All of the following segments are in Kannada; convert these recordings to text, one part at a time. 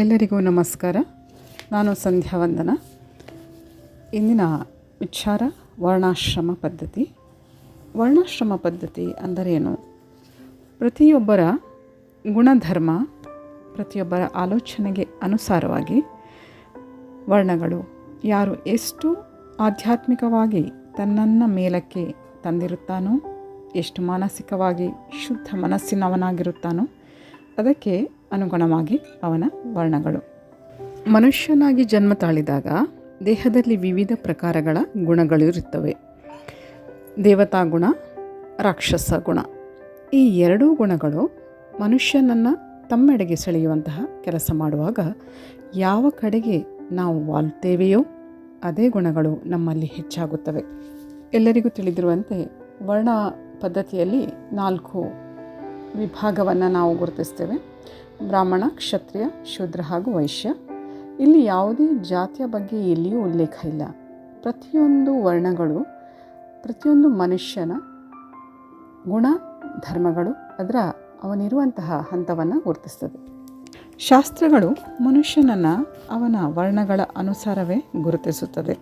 ಎಲ್ಲರಿಗೂ ನಮಸ್ಕಾರ. ನಾನು ಸಂಧ್ಯಾ ವಂದನ. ಇಂದಿನ ವಿಚಾರ ವರ್ಣಾಶ್ರಮ ಪದ್ಧತಿ. ವರ್ಣಾಶ್ರಮ ಪದ್ಧತಿ ಅಂದರೇನು? ಪ್ರತಿಯೊಬ್ಬರ ಗುಣಧರ್ಮ, ಪ್ರತಿಯೊಬ್ಬರ ಆಲೋಚನೆಗೆ ಅನುಸಾರವಾಗಿ ವರ್ಣಗಳು ಯಾರು ಎಷ್ಟು ಆಧ್ಯಾತ್ಮಿಕವಾಗಿ ತನ್ನನ್ನು ಮೇಲಕ್ಕೆ ತಂದಿರುತ್ತಾನೋ, ಎಷ್ಟು ಮಾನಸಿಕವಾಗಿ ಶುದ್ಧ ಮನಸ್ಸಿನವನಾಗಿರುತ್ತಾನೋ, ಅದಕ್ಕೆ ಅನುಗುಣವಾಗಿ ಅವನ ವರ್ಣಗಳು. ಮನುಷ್ಯನಾಗಿ ಜನ್ಮ ತಾಳಿದಾಗ ದೇಹದಲ್ಲಿ ವಿವಿಧ ಪ್ರಕಾರಗಳ ಗುಣಗಳು ಇರುತ್ತವೆ. ದೇವತಾ ಗುಣ, ರಾಕ್ಷಸ ಗುಣ. ಈ ಎರಡೂ ಗುಣಗಳು ಮನುಷ್ಯನನ್ನು ತಮ್ಮೆಡೆಗೆ ಸೆಳೆಯುವಂತಹ ಕೆಲಸ ಮಾಡುವಾಗ ಯಾವ ಕಡೆಗೆ ನಾವು ವಾಲ್ತೇವೆಯೋ ಅದೇ ಗುಣಗಳು ನಮ್ಮಲ್ಲಿ ಹೆಚ್ಚಾಗುತ್ತವೆ. ಎಲ್ಲರಿಗೂ ತಿಳಿದಿರುವಂತೆ ವರ್ಣ ಪದ್ಧತಿಯಲ್ಲಿ ನಾಲ್ಕು ವಿಭಾಗವನ್ನು ನಾವು ಗುರುತಿಸ್ತೇವೆ. ಬ್ರಾಹ್ಮಣ, ಕ್ಷತ್ರಿಯ, ಶೂದ್ರ ಹಾಗೂ ವೈಶ್ಯ. ಇಲ್ಲಿ ಯಾವುದೇ ಜಾತಿಯ ಬಗ್ಗೆ ಎಲ್ಲಿಯೂ ಉಲ್ಲೇಖ ಇಲ್ಲ. ಪ್ರತಿಯೊಂದು ವರ್ಣಗಳು, ಪ್ರತಿಯೊಂದು ಮನುಷ್ಯನ ಗುಣ ಧರ್ಮಗಳು ಅದರ ಅವನಿರುವಂತಹ ಹಂತವನ್ನು ಗುರುತಿಸ್ತದೆ. ಶಾಸ್ತ್ರಗಳು ಮನುಷ್ಯನನ್ನು ಅವನ ವರ್ಣಗಳ ಅನುಸಾರವೇ ಗುರುತಿಸುತ್ತದೆ.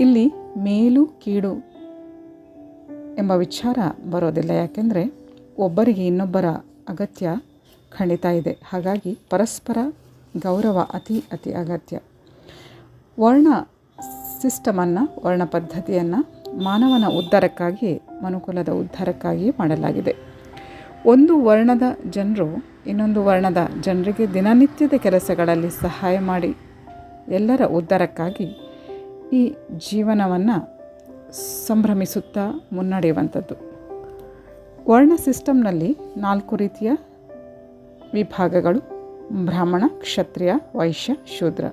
ಇಲ್ಲಿ ಮೇಲು, ಕೀಡು ಎಂಬ ವಿಚಾರ ಬರೋದಿಲ್ಲ. ಯಾಕೆಂದರೆ ಒಬ್ಬರಿಗೆ ಇನ್ನೊಬ್ಬರ ಅಗತ್ಯ ಖಂಡಿತ ಇದೆ. ಹಾಗಾಗಿ ಪರಸ್ಪರ ಗೌರವ ಅತಿ ಅತಿ ಅಗತ್ಯ. ವರ್ಣ ಸಿಸ್ಟಮನ್ನು, ವರ್ಣ ಪದ್ಧತಿಯನ್ನು ಮಾನವನ ಉದ್ಧಾರಕ್ಕಾಗಿ, ಮನುಕುಲದ ಉದ್ಧಾರಕ್ಕಾಗಿ ಮಾಡಲಾಗಿದೆ. ಒಂದು ವರ್ಣದ ಜನರು ಇನ್ನೊಂದು ವರ್ಣದ ಜನರಿಗೆ ದಿನನಿತ್ಯದ ಕೆಲಸಗಳಲ್ಲಿ ಸಹಾಯ ಮಾಡಿ ಎಲ್ಲರ ಉದ್ಧಾರಕ್ಕಾಗಿ ಈ ಜೀವನವನ್ನು ಸಂಭ್ರಮಿಸುತ್ತಾ ಮುನ್ನಡೆಯುವಂಥದ್ದು. ವರ್ಣ ಸಿಸ್ಟಮ್ನಲ್ಲಿ ನಾಲ್ಕು ರೀತಿಯ ವಿಭಾಗಗಳು, ಬ್ರಾಹ್ಮಣ, ಕ್ಷತ್ರಿಯ, ವೈಶ್ಯ, ಶೂದ್ರ.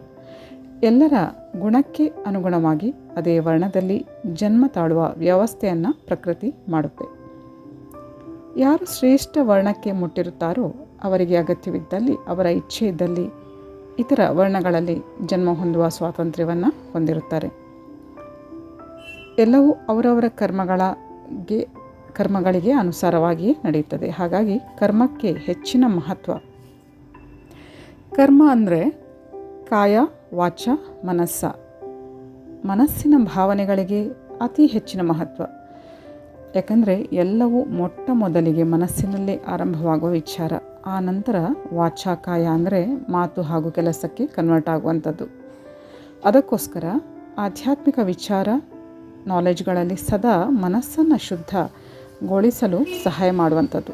ಎಲ್ಲರ ಗುಣಕ್ಕೆ ಅನುಗುಣವಾಗಿ ಅದೇ ವರ್ಣದಲ್ಲಿ ಜನ್ಮ ತಾಳುವ ವ್ಯವಸ್ಥೆಯನ್ನು ಪ್ರಕೃತಿ ಮಾಡುತ್ತೆ. ಯಾರು ಶ್ರೇಷ್ಠ ವರ್ಣಕ್ಕೆ ಮುಟ್ಟಿರುತ್ತಾರೋ ಅವರಿಗೆ ಅಗತ್ಯವಿದ್ದಲ್ಲಿ ಅವರ ಇಚ್ಛೆ ಇದ್ದಲ್ಲಿ ಇತರ ವರ್ಣಗಳಲ್ಲಿ ಜನ್ಮ ಹೊಂದುವ ಸ್ವಾತಂತ್ರ್ಯವನ್ನು ಹೊಂದಿರುತ್ತಾರೆ. ಎಲ್ಲವೂ ಅವರವರ ಕರ್ಮಗಳಿಗೆ ಕರ್ಮಗಳಿಗೆ ಅನುಸಾರವಾಗಿಯೇ ನಡೆಯುತ್ತದೆ. ಹಾಗಾಗಿ ಕರ್ಮಕ್ಕೆ ಹೆಚ್ಚಿನ ಮಹತ್ವ. ಕರ್ಮ ಅಂದರೆ ಕಾಯ, ವಾಚ, ಮನಸ್ಸ. ಮನಸ್ಸಿನ ಭಾವನೆಗಳಿಗೆ ಅತಿ ಹೆಚ್ಚಿನ ಮಹತ್ವ. ಯಾಕಂದರೆ ಎಲ್ಲವೂ ಮೊಟ್ಟ ಮೊದಲಿಗೆ ಮನಸ್ಸಿನಲ್ಲೇ ಆರಂಭವಾಗುವ ವಿಚಾರ. ಆ ನಂತರ ವಾಚಾಕಾಯ ಅಂದರೆ ಮಾತು ಹಾಗೂ ಕೆಲಸಕ್ಕೆ ಕನ್ವರ್ಟ್ ಆಗುವಂಥದ್ದು. ಅದಕ್ಕೋಸ್ಕರ ಆಧ್ಯಾತ್ಮಿಕ ವಿಚಾರ ನಾಲೆಜ್ಗಳಲ್ಲಿ ಸದಾ ಮನಸ್ಸನ್ನು ಶುದ್ಧಗೊಳಿಸಲು ಸಹಾಯ ಮಾಡುವಂಥದ್ದು.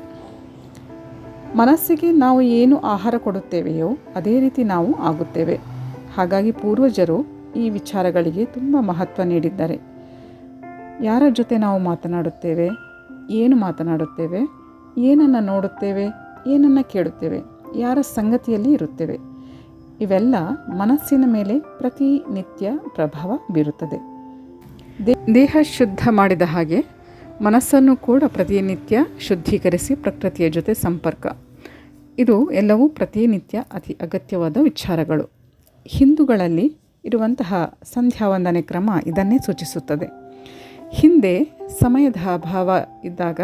ಮನಸ್ಸಿಗೆ ನಾವು ಏನು ಆಹಾರ ಕೊಡುತ್ತೇವೆಯೋ ಅದೇ ರೀತಿ ನಾವು ಆಗುತ್ತೇವೆ. ಹಾಗಾಗಿ ಪೂರ್ವಜರು ಈ ವಿಚಾರಗಳಿಗೆ ತುಂಬ ಮಹತ್ವ ನೀಡಿದ್ದಾರೆ. ಯಾರ ಜೊತೆ ನಾವು ಮಾತನಾಡುತ್ತೇವೆ? ಏನು ಮಾತನಾಡುತ್ತೇವೆ? ಏನನ್ನು ನೋಡುತ್ತೇವೆ? ಏನನ್ನು ಕೇಳುತ್ತೇವೆ? ಯಾರ ಸಂಗತಿಯಲ್ಲಿ ಇರುತ್ತೇವೆ? ಇವೆಲ್ಲ ಮನಸ್ಸಿನ ಮೇಲೆ ಪ್ರತಿನಿತ್ಯ ಪ್ರಭಾವ ಬೀರುತ್ತದೆ. ದೇಹ ಶುದ್ಧ ಮಾಡಿದ ಹಾಗೆ ಮನಸ್ಸನ್ನು ಕೂಡ ಪ್ರತಿನಿತ್ಯ ಶುದ್ಧೀಕರಿಸಿ ಪ್ರಕೃತಿಯ ಜೊತೆ ಸಂಪರ್ಕ. ಇದು ಎಲ್ಲವೂ ಪ್ರತಿನಿತ್ಯ ಅತಿ ಅಗತ್ಯವಾದ ವಿಚಾರಗಳು. ಹಿಂದೂಗಳಲ್ಲಿ ಇರುವಂತಹ ಸಂಧ್ಯಾ ವಂದನೆ ಕ್ರಮ ಇದನ್ನೇ ಸೂಚಿಸುತ್ತದೆ. ಹಿಂದೆ ಸಮಯದ ಅಭಾವ ಇದ್ದಾಗ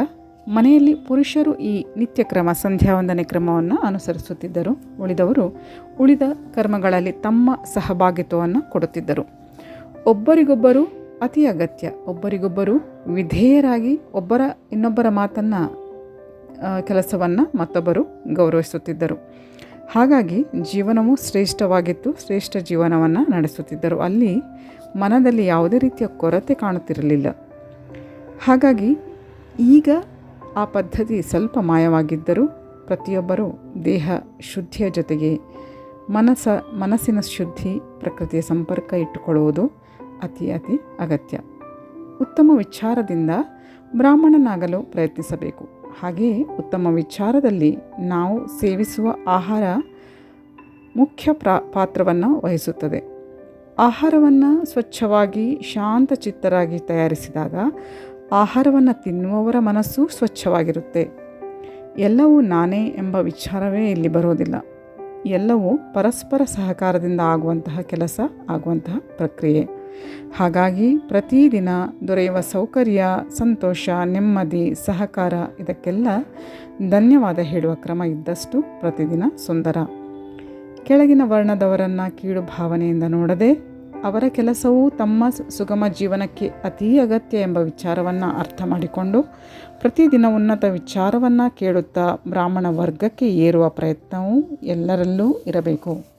ಮನೆಯಲ್ಲಿ ಪುರುಷರು ಈ ನಿತ್ಯ ಕ್ರಮ ಸಂಧ್ಯಾ ವಂದನೆ ಕ್ರಮವನ್ನು ಅನುಸರಿಸುತ್ತಿದ್ದರು. ಉಳಿದವರು ಉಳಿದ ಕರ್ಮಗಳಲ್ಲಿ ತಮ್ಮ ಸಹಭಾಗಿತ್ವವನ್ನು ಕೊಡುತ್ತಿದ್ದರು. ಒಬ್ಬರಿಗೊಬ್ಬರು ಅತಿ ಅಗತ್ಯ. ಒಬ್ಬರಿಗೊಬ್ಬರು ವಿಧೇಯರಾಗಿ ಒಬ್ಬರ ಇನ್ನೊಬ್ಬರ ಮಾತನ್ನು ಕೆಲಸವನ್ನು ಮತ್ತೊಬ್ಬರು ಗೌರವಿಸುತ್ತಿದ್ದರು. ಹಾಗಾಗಿ ಜೀವನವು ಶ್ರೇಷ್ಠವಾಗಿತ್ತು, ಶ್ರೇಷ್ಠ ಜೀವನವನ್ನು ನಡೆಸುತ್ತಿದ್ದರು. ಅಲ್ಲಿ ಮನದಲ್ಲಿ ಯಾವುದೇ ರೀತಿಯ ಕೊರತೆ ಕಾಣುತ್ತಿರಲಿಲ್ಲ. ಹಾಗಾಗಿ ಈಗ ಆ ಪದ್ಧತಿ ಸ್ವಲ್ಪ ಮಾಯವಾಗಿದ್ದರೂ ಪ್ರತಿಯೊಬ್ಬರೂ ದೇಹ ಶುದ್ಧಿಯ ಜೊತೆಗೆ ಮನಸ್ಸ ಮನಸ್ಸಿನ ಶುದ್ಧಿ, ಪ್ರಕೃತಿಯ ಸಂಪರ್ಕ ಇಟ್ಟುಕೊಳ್ಳುವುದು ಅತಿ ಅತಿ ಅಗತ್ಯ. ಉತ್ತಮ ವಿಚಾರದಿಂದ ಬ್ರಾಹ್ಮಣನಾಗಲು ಪ್ರಯತ್ನಿಸಬೇಕು. ಹಾಗೆಯೇ ಉತ್ತಮ ವಿಚಾರದಲ್ಲಿ ನಾವು ಸೇವಿಸುವ ಆಹಾರ ಮುಖ್ಯ ಪ್ರಾ, ಪಾತ್ರವನ್ನು ವಹಿಸುತ್ತದೆ. ಆಹಾರವನ್ನು ಸ್ವಚ್ಛವಾಗಿ ಶಾಂತಚಿತ್ತರಾಗಿ ತಯಾರಿಸಿದಾಗ ಆಹಾರವನ್ನು ತಿನ್ನುವವರ ಮನಸ್ಸು ಸ್ವಚ್ಛವಾಗಿರುತ್ತೆ. ಎಲ್ಲವೂ ನಾನೇ ಎಂಬ ವಿಚಾರವೇ ಇಲ್ಲಿ ಬರೋದಿಲ್ಲ. ಎಲ್ಲವೂ ಪರಸ್ಪರ ಸಹಕಾರದಿಂದ ಆಗುವಂತಹ ಕೆಲಸ, ಆಗುವಂತಹ ಪ್ರಕ್ರಿಯೆ. ಹಾಗಾಗಿ ಪ್ರತಿದಿನ ದೊರೆಯುವ ಸೌಕರ್ಯ, ಸಂತೋಷ, ನೆಮ್ಮದಿ, ಸಹಕಾರ ಇದಕ್ಕೆಲ್ಲ ಧನ್ಯವಾದ ಹೇಳುವ ಕ್ರಮ ಇದ್ದಷ್ಟು ಪ್ರತಿದಿನ ಸುಂದರ. ಕೆಳಗಿನ ವರ್ಣದವರನ್ನು ಕೀಳು ಭಾವನೆಯಿಂದ ನೋಡದೆ ಅವರ ಕೆಲಸವು ತಮ್ಮ ಸುಗಮ ಜೀವನಕ್ಕೆ ಅತೀ ಅಗತ್ಯ ಎಂಬ ವಿಚಾರವನ್ನು ಅರ್ಥ ಮಾಡಿಕೊಂಡು ಪ್ರತಿದಿನ ಉನ್ನತ ವಿಚಾರವನ್ನು ಕೇಳುತ್ತಾ ಬ್ರಾಹ್ಮಣ ವರ್ಗಕ್ಕೆ ಏರುವ ಪ್ರಯತ್ನವೂ ಎಲ್ಲರಲ್ಲೂ ಇರಬೇಕು.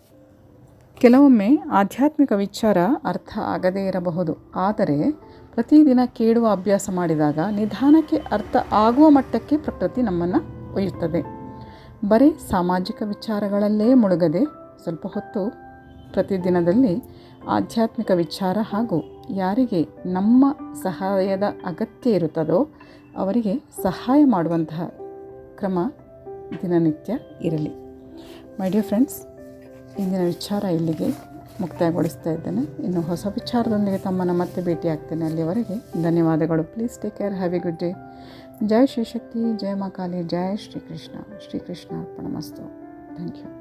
ಕೆಲವೊಮ್ಮೆ ಆಧ್ಯಾತ್ಮಿಕ ವಿಚಾರ ಅರ್ಥ ಆಗದೇ ಇರಬಹುದು. ಆದರೆ, ಪ್ರತಿದಿನ ಕೇಳುವ ಅಭ್ಯಾಸ ಮಾಡಿದಾಗ ನಿಧಾನಕ್ಕೆ ಅರ್ಥ ಆಗುವ ಮಟ್ಟಕ್ಕೆ ಪ್ರಕೃತಿ ನಮ್ಮನ್ನು ಒಯ್ಯುತ್ತದೆ. ಬರೀ ಸಾಮಾಜಿಕ ವಿಚಾರಗಳಲ್ಲೇ ಮುಳುಗದೆ ಸ್ವಲ್ಪ ಹೊತ್ತು ಪ್ರತಿದಿನದಲ್ಲಿ ಆಧ್ಯಾತ್ಮಿಕ ವಿಚಾರ ಹಾಗೂ ಯಾರಿಗೆ ನಮ್ಮ ಸಹಾಯದ ಅಗತ್ಯ ಇರುತ್ತದೋ ಅವರಿಗೆ ಸಹಾಯ ಮಾಡುವಂತಹ ಕ್ರಮ ದಿನನಿತ್ಯ ಇರಲಿ. ಮೈ ಡಿಯರ್ ಫ್ರೆಂಡ್ಸ್ ಇಂದಿನ ವಿಚಾರ ಇಲ್ಲಿಗೆ ಮುಕ್ತಾಯಗೊಳಿಸ್ತಾ ಇದ್ದೇನೆ. ಇನ್ನು ಹೊಸ ವಿಚಾರದೊಂದಿಗೆ ತಮ್ಮನ್ನು ಮತ್ತೆ ಭೇಟಿಯಾಗ್ತೇನೆ ಅಲ್ಲಿವರೆಗೆ. ಧನ್ಯವಾದಗಳು. Please take care have a good day ಜೈ ಶ್ರೀ ಶಕ್ತಿ. ಜಯ ಮಾ ಕಾಳಿ ಜಯ ಶ್ರೀಕೃಷ್ಣ. ಶ್ರೀಕೃಷ್ಣ ಅರ್ಪಣಮಸ್ತು ಥ್ಯಾಂಕ್ ಯು